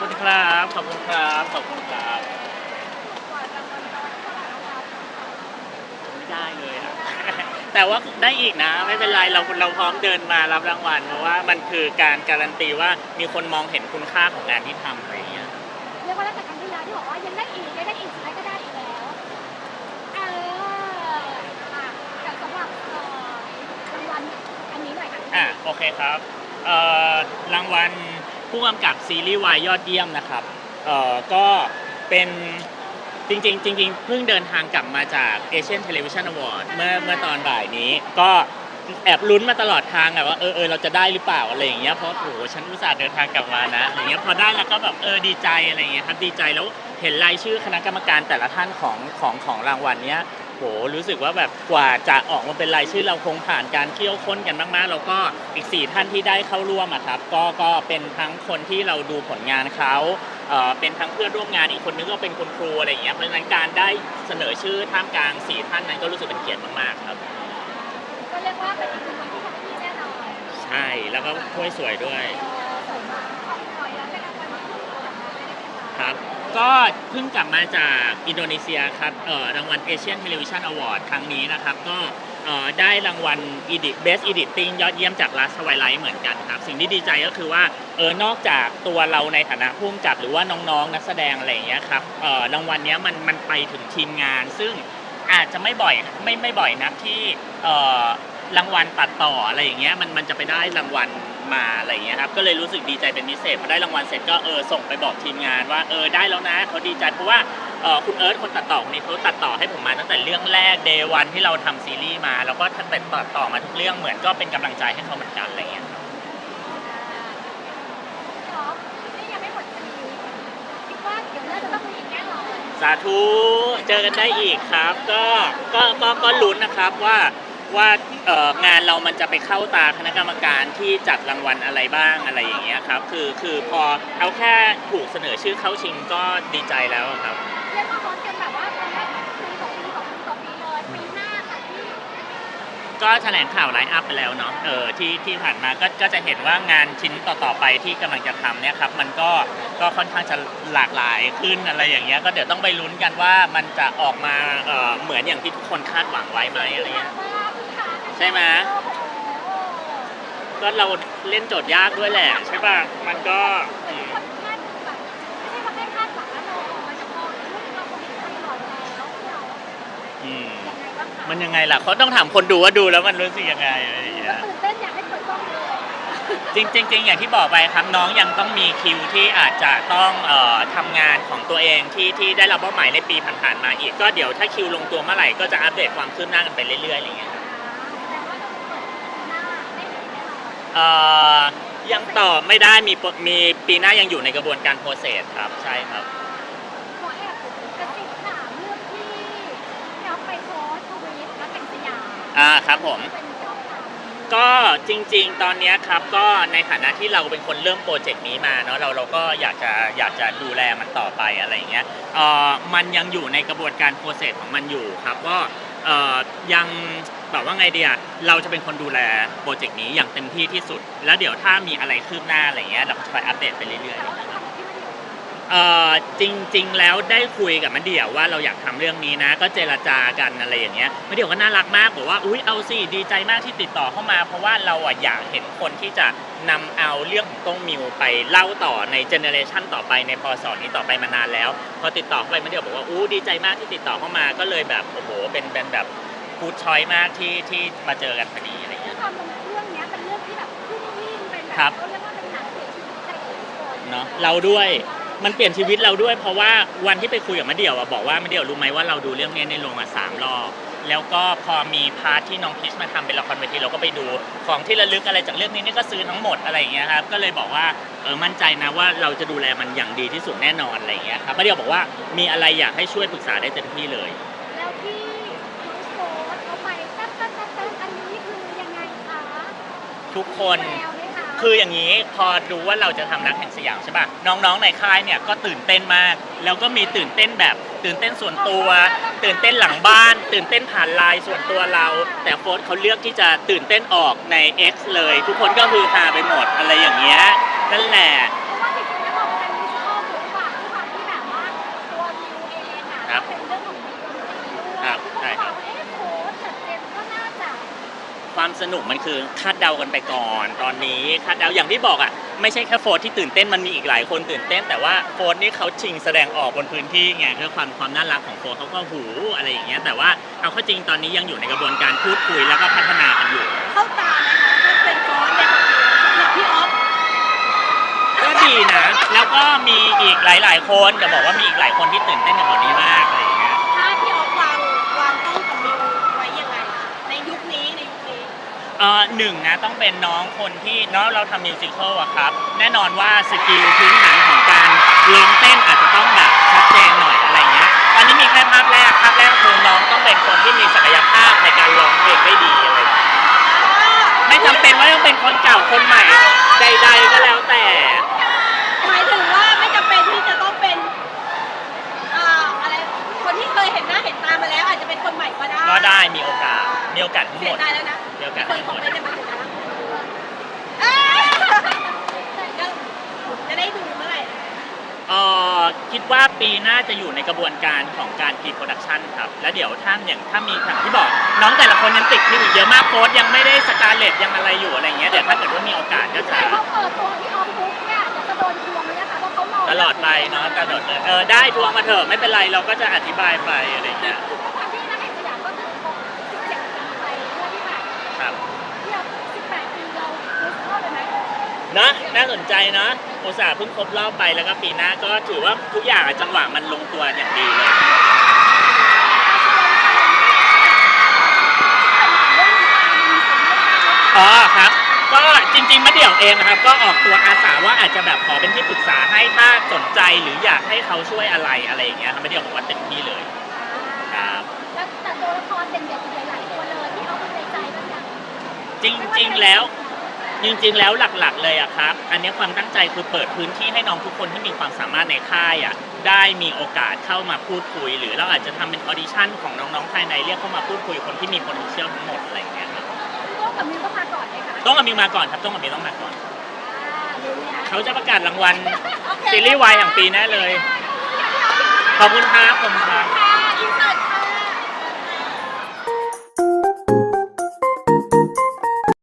คุณครับ ขอบคุณครับ ขอบคุณครับไม่ได้เลยอะแต่ว่าได้อีกนะ ไม่เป็นไรเราเราพร้อมเดินมารับรางวัลเพราะว่ามันคือการการันตีว่ามีคนมองเห็นคุณค่าของงานที่ทำอะไรอย่างเงี้ยเรียกว่าตั้งแต่ครั้งที่แล้วที่บอกว่ายังได้อีกยังได้อีกสุดท้ายก็ได้อีกแล้วเอออะแต่สำหรับเอ่อรางวัลอันนี้หน่อยค่ะ อะโอเคครับเอ่อรางวัล ผู้กำกับซีรีส์วายยอดเยี่ยมนะครับเอ่อก็เป็นจริงๆจริงๆเพิ่งเดินทางกลับมาจาก Asian Television Award เมื่อเมื่อตอนบ่ายนี้ ก็แอบลุ้นมาตลอดทางอะว่าเออเออเราจะได้หรือเปล่าอะไรอย่างเงี้ยเพราะโหฉันอุตส่าห์เดินทางกลับมานะอย่างเงี้ยพอได้แล้วก็แบบเออดีใจอะไรเงี้ยครับดีใจแล้วเห็นรายชื่อคณะกรรมการแต่ละท่านของของของรางวัลเนี้ย โหรู้สึกว่าแบบกว่าจะออกมาเป็นรายชื่อเราคงผ่านการเคี่ยวข้นกันมากๆ แล้วก็อีก 4 ท่านที่ได้เข้าร่วมอะครับก็ก็เป็นทั้งคนที่เราดูผลงานเขาเอ่อเป็นทั้งเพื่อนร่วมงานอีกคนนึงก็เป็นคุณครูอะไรอย่างเงี้ยเพราะฉะนั้นการได้เสนอชื่อท่ามกลาง 4 ท่านนั้นก็รู้สึกเป็นเกียรติมากๆครับก็เรียกว่าเป็นอีกหนึ่งวันที่ทำให้ดีแน่นอนใช่แล้วก็ถ้วยสวยด้วยเออสวยมากขอบคุณแล้วเป็นรางวัลที่ถูกกลับมาได้ไหมคะ ครับ ก็เพิ่งกลับมาจากอินโดนีเซียครับเอ่อรางวัล Asian Television Award ครั้งนี้นะครับ ก็เอ่อได้รางวัล Edit Best Editing ยอดเยี่ยมจาก Last Twilight เหมือนกันครับ สิ่งที่ดีใจก็คือว่าเออนอกจากตัวเราในฐานะผู้กำกับหรือว่าน้องๆ นักแสดงอะไรอย่างเงี้ยครับเอ่อรางวัลเนี้ยมันมันไปถึงทีมงาน ซึ่งอาจจะไม่บ่อยไม่ไม่บ่อยนักที่เอ่อ รางวัลตัดต่ออะไรอย่างเงี้ยมันมันจะไปได้รางวัลมาอะไรอย่างเงี้ยครับก็เลยรู้สึกดีใจเป็นพิเศษพอได้รางวัลเสร็จก็เออส่งไปบอกทีมงานว่าเออได้แล้วนะเขาดีใจเพราะว่าเออคุณเอิร์ธคนตัดต่อคนนี้เขาตัดต่อให้ผมมาตั้งแต่เรื่องแรกเดวันที่เราทำซีรีส์มา แล้วก็ท่านเป็นตัดต่อมาทุกเรื่องเหมือนก็เป็นกำลังใจให้เขาเหมือนกันอะไรอย่างเงี้ยครับท็อปนี่ยังไม่หมดคดีคิดว่าเดี๋ยวน่าจะต้องมีอีกแน่นอน สาธุ เจอกันได้อีกครับ ก็ ก็ ก็ ก็ลุ้นนะครับว่า ว่าเอ่องานเรามันจะไปเข้าตาคณะกรรมการที่จัดรางวัลอะไรบ้างอะไรอย่างเงี้ยครับ คือคือพอเอาแค่ถูกเสนอชื่อเข้าชิงก็ดีใจแล้วครับ เรียกว่าฮอตกันแบบว่าตอนแรกปีต่อปีต่อปีต่อปีเลยปีหน้าค่ะที่ก็แถลงข่าวไลน์อัพไปแล้วเนาะเออที่ที่ผ่านมาก็ก็จะเห็นว่างานชิ้นต่อๆไปที่กำลังจะทำเนี่ยครับ มันก็ก็ค่อนข้างจะหลากหลายขึ้นอะไรอย่างเงี้ยก็เดี๋ยวต้องไปลุ้นกันว่ามันจะออกมาเอ่อเหมือนอย่างที่ทุกคนคาดหวังไว้ไหมอะไรเงี้ย ใช่ไหมก็เราเล่นโจทย์ยากด้วยแหละ ใช่ป่ะ มันก็อืมคนคาดแบบไม่ใช่ว่าแค่คาดหวังแล้วเรามันจะพอลูกเราคนนี้ตลอดแล้วเราอืมยังไงบ้างคะมันยังไงล่ะเขาต้องถามคนดูว่าดูแล้วมันรู้สึกยังไงอะไรอย่างเงี้ก็ยตื่นเต้นอยากให้เปิดกล้องเลย จริงจริงจริงอย่างที่บอกไปครับน้องยังต้องมีคิวที่อาจจะต้องเอ่อทำงานของตัวเองที่ที่ได้รับมอบหมายในปีผ่านๆมาอีกก็เดี๋ยวถ้าคิวลงตัวเมื่อไหร่ก็จะอัปเดตความคืบหน้ากันไปเรื่อยๆอะไรอย่างเงี้ยครับ แต่ว่าต้องเปิดหน้าได้เห็นแน่นอน เอ่อยังตอบไม่ได้มีปมีปีหน้ายังอยู่ในกระบวนการโปรเซสครับใช่ครับ ขอแอบกระซิบถามเรื่องที่เราไปโพสต์ทวีตแล้วเป็นสยามอ่าครับผม เป็นเจ้าของก็จริงๆ ตอนเนี้ยครับก็ในฐานะที่เราเป็นคนเริ่มโปรเจกต์นี้มาเนาะเราเราก็อยากจะอยากจะดูแลมันต่อไปอะไรอย่างเงี้ยเอ่อมันยังอยู่ในกระบวนการโปรเซสของมันอยู่ครับก็ เอ่อยังแบบว่าไงเดียเราจะเป็นคนดูแลโปรเจกต์นี้อย่างเต็มที่ที่สุด แล้วเดี๋ยวถ้ามีอะไรคืบหน้าอะไรเงี้ยเราก็จะคอยอัปเดตไปเรื่อยๆ เอ่อจริง ๆ แล้วได้คุยกับมันเดี่ยวว่าเราอยากทำเรื่องนี้นะ ก็เจรจากันอะไรอย่างเงี้ยมันเดี่ยวก็น่ารักมากบอกว่าอุ้ยเอาสิดีใจมากที่ติดต่อเข้ามา เพราะว่าเราอะอยากเห็นคนที่จะนำเอาเรื่องของต้งมิวไปเล่าต่อในเจเนอเรชันต่อไปในพศนี้ต่อไปมานานแล้ว พอติดต่อเข้าไปมันเดี่ยวบอกว่าอู้ดีใจมากที่ติดต่อเข้ามาก็เลยแบบโอ้โหเป็นเป็นแบบฟูดชอยมากที่ที่มาเจอกันพอดีอะไรคือเงี้ย ความลงเรื่องเนี้ยเป็นเรื่องที่แบบขึ้นหิ้งเป็นแบครับบเขาเรียกว่าเป็นหนังเสียชีวิตใครหลายคนเนาะเราด้วย มันเปลี่ยนชีวิตเราด้วย เพราะว่าวันที่ไปคุยกับมะเดี่ยวอะบอกว่ามะเดี่ยวรู้ไหมว่าเราดูเรื่องนี้ในโรงอะสามรอบแล้วก็พอมีพาร์ทที่น้องพิชมาทำเป็นละครเวทีเราก็ไปดูของที่ระลึกอะไรจากเรื่องนี้นี่ก็ซื้อทั้งหมดอะไรอย่างเงี้ยครับก็เลยบอกว่าเออมั่นใจนะว่าเราจะดูแลมันอย่างดีที่สุดแน่นอนอะไรอย่างเงี้ยครับมะเดี่ยวบอกว่ามีอะไรอยากให้ช่วยปรึกษาได้เต็มที่เลย แล้วที่น้องโฟสเขาไปแป๊บแป๊บแป๊บแป๊บอันนี้คือยังไงคะทุกคนแววไหม คืออย่างนี้พอดูว่าเราจะทำรักแห่งสยามใช่ป่ะน้องๆในค่ายเนี่ยก็ตื่นเต้นมาก แล้วก็มีตื่นเต้นแบบ ตื่นเต้นส่วนตัว ตื่นเต้นหลังบ้าน ตื่นเต้นผ่านไลน์ส่วนตัวเรา แต่โฟร์เขาเลือกที่จะตื่นเต้นออกใน X เลย ทุกคนก็คือฮาไปหมดอะไรอย่างเงี้ยนั่นแหละ เพราะว่าจริงๆแล้วเราเป็นมิวสิคอล ความ สนุกมันคือคาดเดากันไปก่อน ตอนนี้คาดเดาอย่างที่บอกอะไม่ใช่แค่โฟร์ที่ตื่นเต้นมันมีอีกหลายคนตื่นเต้น แต่ว่าโฟร์นี่เขาชิงแสดงออกบนพื้นที่ไงคือความความน่ารักของโฟร์เขาก็หูอะไรอย่างเงี้ยแต่ว่าเอาเข้าจริงตอนนี้ยังอยู่ในกระบวนการพูดคุยแล้วก็พัฒนากันอยู่ เข้าตาไหมคะถ้าเป็นฟอนต์เนี่ยสำหรับพี่ออฟก็ดีนะ แล้วก็มีอีกหลาย ๆ คนจะบอกว่ามีอีกหลายคนที่ตื่นเต้นกับคนนี้มาก เอ่อหนึ่งนะต้องเป็นน้องคนที่เนาะเราทำมิวสิควลอะครับ แน่นอนว่าสกิลพื้นฐานของการร้องเต้นอาจจะต้องแบบชัดเจนหน่อยอะไรเงี้ยตอนนี้มีแค่ภาพแรกภาพแรกคือน้องต้องเป็นคนที่มีศักยภาพในการร้องเพลงได้ดีอะไรเงี้ยไม่จำเป็นว่าต้องเป็นคนเก่าคนใหม่ใด ๆ ก็แล้วแต่ หมายถึงว่าไม่จำเป็นที่จะต้องเป็นอ่าอะไรคนที่เคยเห็นหน้าเห็นตามาแล้ว อาจจะเป็นคนใหม่ก็ได้ ก็ได้มีโอกาสมีโอกาสทั้ง เสี หม ย ด ดายแล้วนะ มีโอกาส คน ทั้ง ข ห อง มด ไม่ได้มาถึงนะเอ้ยก็จะได้ดูเมื่อไหร่ เอ่อ คิดว่าปีหน้าจะอยู่ในกระบวนการของการพรีโปรดักชันครับ แล้วเดี๋ยวถ้าอย่างถ้ามีอย่างที่บอกน้องแต่ละคนยังติดคิวอีกเยอะมากโค้ดยังไม่ได้สการเลตยังอะไรอยู่อะไรเงี้ยเดี๋ยวถ้าเกิดว่ามีโอกาสก็จะแต่เขาเปิดตัวพี่ออฟบุ๊กเนี่ยเดี๋ยวจะโดนทวงเลยนะคะเพราะเขารอตลอดไปเนาะตลอดเลยเออได้ทวงมาเถอะไม่เป็นไรเราก็จะอธิบายไปอะไรเงี้ยคือด้วยความที่นักแข่งสยามก็คือครบ17ปีไปเมื่อที่ผ่านมาครับ ที่เรา18 ปีเรารู้สึกว่าเลยไหม นะน่าสนใจเนาะอุตส่าห์เพิ่งครบรอบไปแล้วก็ปีหน้าก็ถือว่าทุกอย่างอะจังหวะมันลงตัวอย่างดีเลย อ๋อครับก็จริงๆมะเดี่ยวเองนะครับก็ออกตัวอาสาว่าอาจจะแบบขอเป็นที่ปรึกษาให้ถ้าสนใจหรืออยากให้เขาช่วยอะไรอะไรอย่างเงี้ยครับมะเดี่ยวบอกว่าเต็มที่เลยครับแล้วแต่ตัวละครเด่นๆอีกหลายๆตัวเลยที่เอาไปใจใจบ้างยังจริงๆแล้ว จริงๆ แล้วหลักๆ เลยอะครับ อันนี้ความตั้งใจคือเปิดพื้นที่ให้น้องทุกคนที่มีความสามารถในค่ายอะได้มีโอกาสเข้ามาพูดคุย หรือเราอาจจะทำเป็นออดิชั่นของน้องๆภายในเรียกเข้ามาพูดคุยคนที่มี potential ทั้งหมดอะไรอย่างเงี้ยครับโต้กับมิวก็มาก่อนเลยค่ะต้องกับมิวมาก่อนครับต้องกับมิวต้องมาก่อนอ่าดูเนี่ยเขาจะประกาศรางวัลโอเคซีรีส์วายแห่งปีแน่เลย ขอบคุณครับขอบคุณครับ